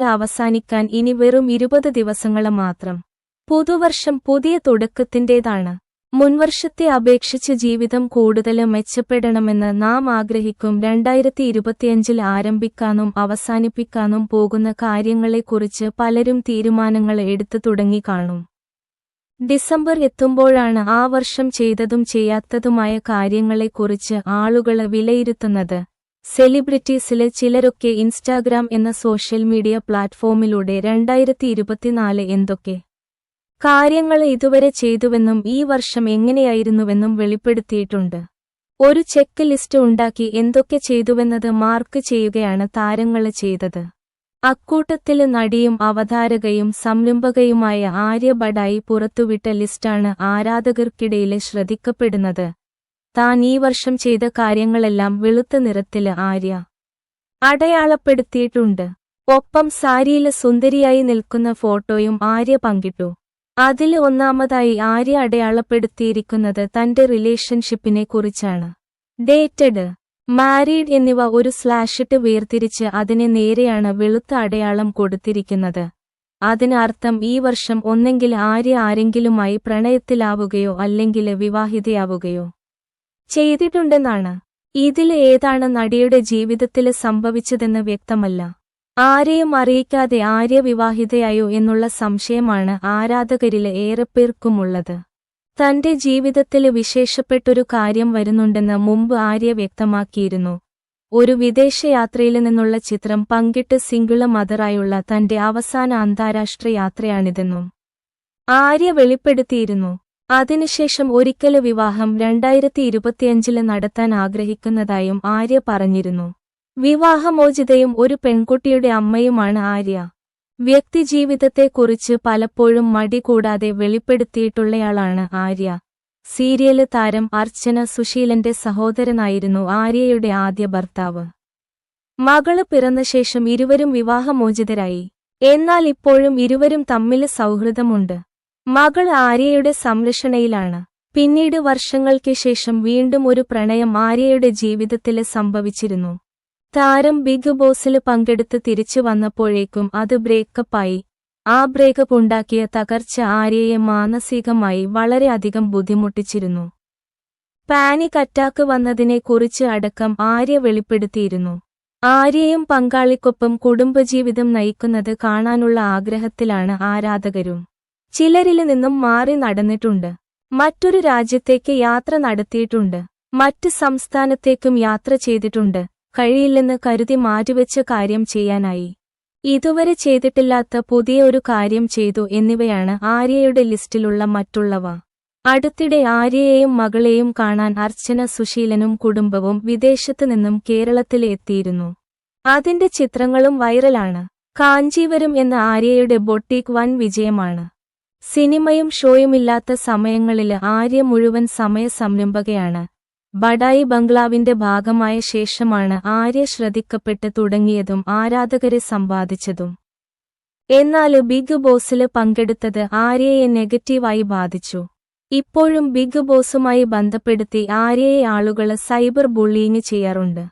അവസാനിക്കാൻ ഇനി വെറും ഇരുപത് ദിവസങ്ങൾ മാത്രം. പുതുവർഷം പുതിയ തുടക്കത്തിന്റേതാണ്. മുൻവർഷത്തെ അപേക്ഷിച്ച് ജീവിതം കൂടുതൽ മെച്ചപ്പെടണമെന്ന് നാം ആഗ്രഹിക്കും. രണ്ടായിരത്തി ഇരുപത്തിയഞ്ചിൽ ആരംഭിക്കാനും അവസാനിപ്പിക്കാനും പോകുന്ന കാര്യങ്ങളെക്കുറിച്ച് പലരും തീരുമാനങ്ങൾ എടുത്തു തുടങ്ങി കാണും. ഡിസംബർ എത്തുമ്പോഴാണ് ആ വർഷം ചെയ്തതും ചെയ്യാത്തതുമായ കാര്യങ്ങളെക്കുറിച്ച് ആളുകൾ വിലയിരുത്തുന്നത്. സെലിബ്രിറ്റീസിൽ ചിലരൊക്കെ ഇൻസ്റ്റാഗ്രാം എന്ന സോഷ്യൽ മീഡിയ പ്ലാറ്റ്ഫോമിലൂടെ രണ്ടായിരത്തി ഇരുപത്തിനാല് എന്തൊക്കെ കാര്യങ്ങൾ ഇതുവരെ ചെയ്തുവെന്നും ഈ വർഷം എങ്ങനെയായിരുന്നുവെന്നും വെളിപ്പെടുത്തിയിട്ടുണ്ട്. ഒരു ചെക്ക് ലിസ്റ്റ് ഉണ്ടാക്കി എന്തൊക്കെ ചെയ്തുവെന്നത് മാർക്ക് ചെയ്യുകയാണ് താരങ്ങൾ ചെയ്തത്. അക്കൂട്ടത്തിൽ നടിയും അവതാരകയും സംരംഭകയുമായ ആര്യ പുറത്തുവിട്ട ലിസ്റ്റാണ് ആരാധകർക്കിടയിൽ ശ്രദ്ധിക്കപ്പെടുന്നത്. താൻ ഈ വർഷം ചെയ്ത കാര്യങ്ങളെല്ലാം വെളുത്ത നിറത്തിൽ ആര്യ അടയാളപ്പെടുത്തിയിട്ടുണ്ട്. ഒപ്പം സാരിയിൽ സുന്ദരിയായി നിൽക്കുന്ന ഫോട്ടോയും ആര്യ പങ്കിട്ടു. അതിൽ ഒന്നാമതായി ആര്യ അടയാളപ്പെടുത്തിയിരിക്കുന്നത് തന്റെ റിലേഷൻഷിപ്പിനെ കുറിച്ചാണ്. ഡേറ്റഡ് മാരീഡ് എന്നിവ ഒരു സ്ലാഷിട്ട് വേർതിരിച്ച് അതിനെ നേരെയാണ് വെളുത്ത അടയാളം കൊടുത്തിരിക്കുന്നത്. അതിനർത്ഥം ഈ വർഷം ഒന്നെങ്കിൽ ആര്യ ആരെങ്കിലുമായി പ്രണയത്തിലാവുകയോ അല്ലെങ്കിൽ വിവാഹിതയാവുകയോ ചെയ്തിട്ടുണ്ടെന്നാണ്. ഇതിൽ ഏതാണ് നടിയുടെ ജീവിതത്തിൽ സംഭവിച്ചതെന്ന് വ്യക്തമല്ല. ആരെയും അറിയിക്കാതെ ആര്യ വിവാഹിതയായോ എന്നുള്ള സംശയമാണ് ആരാധകരിൽ ഏറെപ്പേർക്കുമുള്ളത് തന്റെ ജീവിതത്തിൽ വിശേഷപ്പെട്ടൊരു കാര്യം വരുന്നുണ്ടെന്ന് മുമ്പ് ആര്യ വ്യക്തമാക്കിയിരുന്നു. ഒരു വിദേശയാത്രയിൽ നിന്നുള്ള ചിത്രം പങ്കിട്ട് സിംഗിള മദറായുള്ള തന്റെ അവസാന അന്താരാഷ്ട്ര യാത്രയാണിതെന്നും ആര്യ വെളിപ്പെടുത്തിയിരുന്നു. അതിനുശേഷം ഒരിക്കൽ വിവാഹം രണ്ടായിരത്തി ഇരുപത്തിയഞ്ചിൽ നടത്താൻ ആഗ്രഹിക്കുന്നതായും ആര്യ പറഞ്ഞിരുന്നു. വിവാഹമോചിതയും ഒരു പെൺകുട്ടിയുടെ അമ്മയുമാണ് ആര്യ. വ്യക്തിജീവിതത്തെക്കുറിച്ച് പലപ്പോഴും മടി കൂടാതെ വെളിപ്പെടുത്തിയിട്ടുള്ളയാളാണ് ആര്യ. സീരിയൽ താരം അർച്ചന സുശീലന്റെ സഹോദരനായിരുന്നു ആര്യയുടെ ആദ്യ ഭർത്താവ്. മകൾ പിറന്ന ശേഷം ഇരുവരും വിവാഹമോചിതരായി. എന്നാൽ ഇപ്പോഴും ഇരുവരും തമ്മിൽ സൗഹൃദമുണ്ട്. മകൾ ആര്യയുടെ സംരക്ഷണയിലാണ്. പിന്നീട് വർഷങ്ങൾക്ക് ശേഷം വീണ്ടും ഒരു പ്രണയം ആര്യയുടെ ജീവിതത്തിൽ സംഭവിച്ചിരുന്നു. താരം ബിഗ് ബോസിൽ പങ്കെടുത്ത് തിരിച്ചു വന്നപ്പോഴേക്കും അത് ബ്രേക്കപ്പായി. ആ ബ്രേക്കപ്പ് ഉണ്ടാക്കിയ തകർച്ച ആര്യയെ മാനസികമായി വളരെയധികം ബുദ്ധിമുട്ടിച്ചിരുന്നു. പാനിക് അറ്റാക്ക് വന്നതിനെക്കുറിച്ച് അടക്കം ആര്യ വെളിപ്പെടുത്തിയിരുന്നു. ആര്യയും പങ്കാളിക്കൊപ്പം കുടുംബജീവിതം നയിക്കുന്നത് കാണാനുള്ള ആഗ്രഹത്തിലാണ് ആരാധകരും. ചിലരിൽ നിന്നും മാറി നടന്നിട്ടുണ്ട്. മറ്റൊരു രാജ്യത്തേക്ക് യാത്ര നടത്തിയിട്ടുണ്ട്. മറ്റ് സംസ്ഥാനത്തേക്കും യാത്ര ചെയ്തിട്ടുണ്ട്. കഴിയില്ലെന്ന് കരുതി മാറ്റിവെച്ച കാര്യം ചെയ്യാനായി. ഇതുവരെ ചെയ്തിട്ടില്ലാത്ത പുതിയ ഒരു കാര്യം ചെയ്തു എന്നിവയാണ് ആര്യയുടെ ലിസ്റ്റിലുള്ള മറ്റുള്ളവ. അടുത്തിടെ ആര്യയെയും മകളെയും കാണാൻ അർച്ചന സുശീലനും കുടുംബവും വിദേശത്തു നിന്നും കേരളത്തിൽ എത്തിയിരുന്നു. അതിന്റെ ചിത്രങ്ങളും വൈറലാണ്. കാഞ്ചീവരം എന്ന ആര്യയുടെ ബൊട്ടീക്ക് വൻ വിജയമാണ്. സിനിമയും ഷോയുമില്ലാത്ത സമയങ്ങളിൽ ആര്യ മുഴുവൻ സമയ സംരംഭകയാണ് ബഡായി ബംഗ്ലാവിന്റെ ഭാഗമായ ശേഷമാണ് ആര്യ ശ്രദ്ധിക്കപ്പെട്ട് തുടങ്ങിയതും ആരാധകരെ സമ്പാദിച്ചതും. എന്നാൽ ബിഗ് ബോസിൽ പങ്കെടുത്തത് ആര്യയെ നെഗറ്റീവായി ബാധിച്ചു. ഇപ്പോഴും ബിഗ് ബോസുമായി ബന്ധപ്പെടുത്തി ആര്യയെ ആളുകൾ സൈബർ ബുള്ളിയിങ് ചെയ്യാറുണ്ട്.